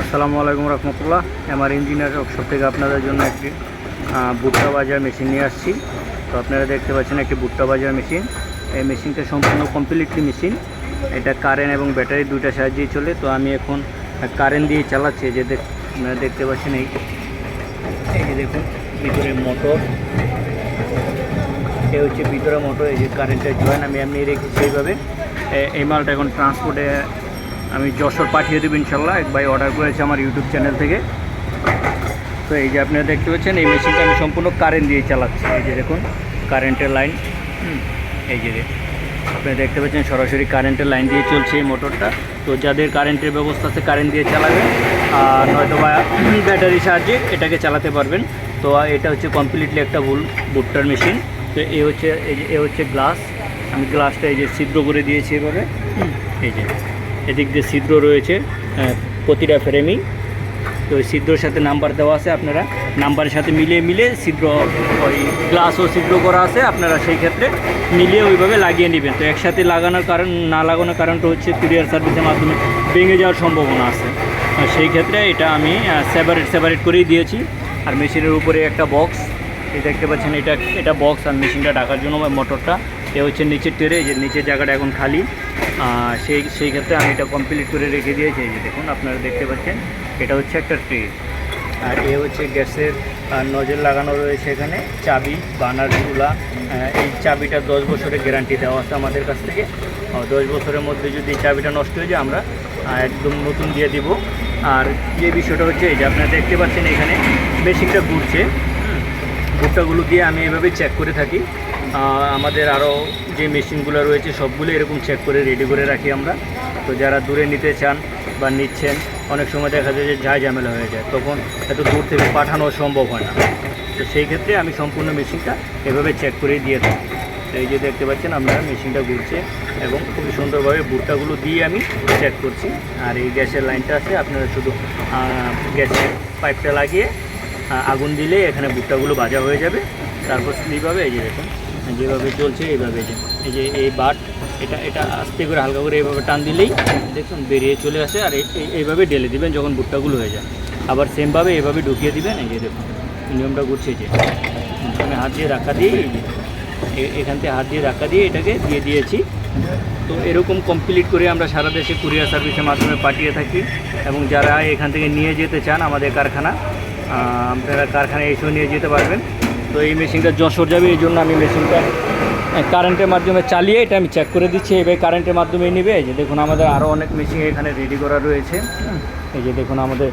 আসসালামু আলাইকুম রহমতুল্লাহ। আমার ইঞ্জিনিয়ার ওয়ার্কশপ থেকে আপনাদের জন্য একটি ভুট্টা বাজার মেশিন নিয়ে আসছি। তো আপনারা দেখতে পাচ্ছেন একটি ভুট্টা বাজার মেশিন এই মেশিনটা সম্পূর্ণ কমপ্লিটলি মেশিন এটা কারেন্ট এবং ব্যাটারি দুইটা সাহায্যেই চলে। তো আমি এখন কারেন্ট দিয়ে চালাচ্ছি। যে দেখ- দেখতে পাচ্ছেন এই এই যে দেখুন, ভিতরে মোটর এ হচ্ছে ভিতরে মোটর এই যে কারেন্টের জয়েন আমি এমনি রেখেছি এইভাবে। এই মালটা এখন ট্রান্সপোর্টে আমি যশোর পাঠিয়ে দেবো ইনশাল্লাহ। এক ভাই অর্ডার করেছে আমার ইউটিউব চ্যানেল থেকে। তো এই যে আপনারা দেখতে পাচ্ছেন এই মেশিনটা আমি সম্পূর্ণ কারেন্ট দিয়ে চালাচ্ছি। এই যে দেখুন কারেন্টের লাইন এই যে। আপনারা দেখতে পাচ্ছেন সরাসরি কারেন্টের লাইন দিয়ে চলছে এই মোটরটা তো যাদের কারেন্টের ব্যবস্থা আছে কারেন্ট দিয়ে চালাবেন। আর নয়তো বা ব্যাটারির সাহায্যে এটাকে চালাতে পারবেন। তো এটা হচ্ছে কমপ্লিটলি একটা ভুল বুটটার মেশিন তো এ হচ্ছে এই যে এ হচ্ছে গ্লাস আমি গ্লাসটা এই যে ছিদ্র করে দিয়েছি এভাবে। হুম, এই যে এদিক দিয়ে ছিদ্র রয়েছে প্রতিটা ফ্রেমেই। তো ওই ছিদ্রর সাথে নাম্বার দেওয়া আছে আপনারা। নাম্বারের সাথে মিলিয়ে মিলিয়ে ছিদ্র, ওই গ্লাসও ছিদ্র করা আছে, আপনারা সেই ক্ষেত্রে মিলিয়ে ওইভাবে লাগিয়ে নেবেন। তো একসাথে লাগানোর কারণ, না লাগানোর কারণটা হচ্ছে কুরিয়ার সার্ভিসের মাধ্যমে ভেঙে যাওয়ার সম্ভাবনা আছে। সেই ক্ষেত্রে এটা আমি সেপারেট সেপারেট করেই দিয়েছি। আর মেশিনের উপরে একটা বক্স এই দেখতে পাচ্ছেন, এটা এটা বক্স আর মেশিনটা ঢাকার জন্য, মোটরটা। এ হচ্ছে নিচের টেরে যে নিচের জায়গাটা এখন খালি। সেই সেই ক্ষেত্রে আমি এটা কমপ্লিট করে রেখে দিয়েছি। যে দেখুন, আপনারা দেখতে পাচ্ছেন, এটা হচ্ছে একটা ট্রে। আর এ হচ্ছে গ্যাসের নজর লাগানো রয়েছে এখানে। চাবি, বানার, চুলা এই চাবিটা দশ বছরের গ্যারান্টি দেওয়া আছে আমাদের কাছ থেকে। দশ বছরের মধ্যে যদি চাবিটা নষ্ট হয়ে যায়, আমরা একদম নতুন দিয়ে দিব। আর যে বিষয়টা হচ্ছে এই যে আপনারা দেখতে পাচ্ছেন এখানে মেশিনটা ঘুরছে ভুট্টাগুলো দিয়ে আমি এভাবে চেক করে থাকি। আমাদের আরও যে মেশিনগুলো রয়েছে, সবগুলো এরকম চেক করে রেডি করে রাখি আমরা। তো যারা দূরে নিতে চান বা নিচ্ছেন, অনেক সময় দেখা যায় যে যা ঝামেলা হয়ে যায়, তখন এত দূর থেকে পাঠানো সম্ভব হয় না। তো সেই ক্ষেত্রে আমি সম্পূর্ণ মেশিনটা এভাবে চেক করে দিয়ে থাকি। এই যে দেখতে পাচ্ছেন আপনারা, মেশিনটা ঘুরছে এবং খুবই সুন্দরভাবে ভুট্টাগুলো দিয়ে আমি চেক করছি। আর এই গ্যাসের লাইনটা আছে, আপনারা শুধু গ্যাসের পাইপটা লাগিয়ে আগুন দিলে এখানে ভুট্টাগুলো ভাজা হয়ে যাবে। তারপর স্লিপ হবে, এই যে দেখুন। যেভাবে চলছে, এইভাবে যে এই যে এই বাট, এটা এটা আস্তে করে হালকা করে এইভাবে টান দিলেই দেখুন বেরিয়ে চলে আসে আর এই- এই- এইভাবে ঢেলে দিবেন যখন ভুট্টাগুলো হয়ে যায়। আবার সেমভাবে এইভাবে ঢুকিয়ে দিবেন, এই যে দেখুন, নিয়মটা ঘুরছে যে আমি হাত দিয়ে রাখা দিয়ে এখান থেকে হাত দিয়ে রাখা দিয়ে এটাকে দিয়ে দিয়েছি। তো এরকম কমপ্লিট করে আমরা সারা দেশে কুরিয়ার সার্ভিসের মাধ্যমে পাঠিয়ে থাকি এবং যারা এখান থেকে নিয়ে যেতে চান আমাদের কারখানা আপনারা কারখানায় এসেও নিয়ে যেতে পারবেন। তো এই মেশিনটা যশোর যাবে, এই জন্য আমি মেশিনটা কারেন্টের মাধ্যমে চালিয়ে এটা আমি চেক করে দিচ্ছি। এবার কারেন্টের মাধ্যমে নেবে। যে দেখুন, আমাদের আরও অনেক মেশিন এখানে রেডি করা রয়েছে। এই যে দেখুন, আমাদের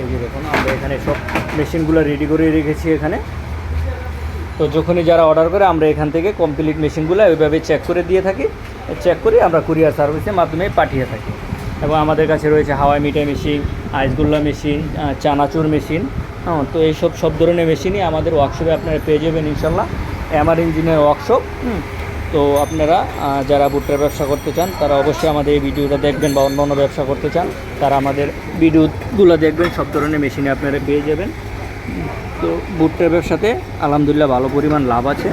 এই যে দেখুন, আমরা এখানে সব মেশিনগুলো রেডি করে রেখেছি এখানে। তো যখনই যারা অর্ডার করে, আমরা এখান থেকে কমপ্লিট মেশিনগুলো ওইভাবে চেক করে দিয়ে থাকি। চেক করে আমরা কুরিয়ার সার্ভিসের মাধ্যমে পাঠিয়ে থাকি। এবং আমাদের কাছে রয়েছে হাওয়াই মিঠাই মেশিন আইসগুল্লা মেশিন চানাচুর মেশিন হ্যাঁ তো এইসব সব ধরনের মেশিনই আমাদের ওয়ার্কশপে আপনারা পেয়ে যাবেন ইনশাল্লাহ। এমআর ইঞ্জিনিয়ার ওয়ার্কশপ তো আপনারা যারা ভুট্টার ব্যবসা করতে চান তারা অবশ্যই আমাদের এই ভিডিওটা দেখবেন বা অন্য অন্য ব্যবসা করতে চান তারা আমাদের ভিডিওগুলো দেখবেন সব ধরনের মেশিনে আপনারা পেয়ে যাবেন। তো ভুট্টার ব্যবসাতে আলহামদুলিল্লাহ ভালো পরিমাণ লাভ আছে।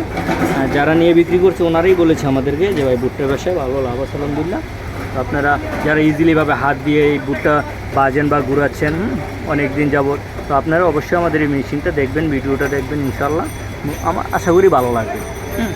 যারা নিয়ে বিক্রি করছে ওনারাই বলেছে আমাদেরকে যে ভাই ভুট্টার ব্যবসায় ভালো লাভ আছে আলহামদুলিল্লাহ। আপনারা যারা ইজিলিভাবে হাত দিয়ে এই বুটটা বাজেন বা ঘুরাচ্ছেন অনেক দিন যাবত তো আপনারা অবশ্যই আমাদের এই মেশিনটা দেখবেন, ভিডিওটা দেখবেন ইনশাল্লাহ আমার আশা করি ভালো লাগবে। হুম।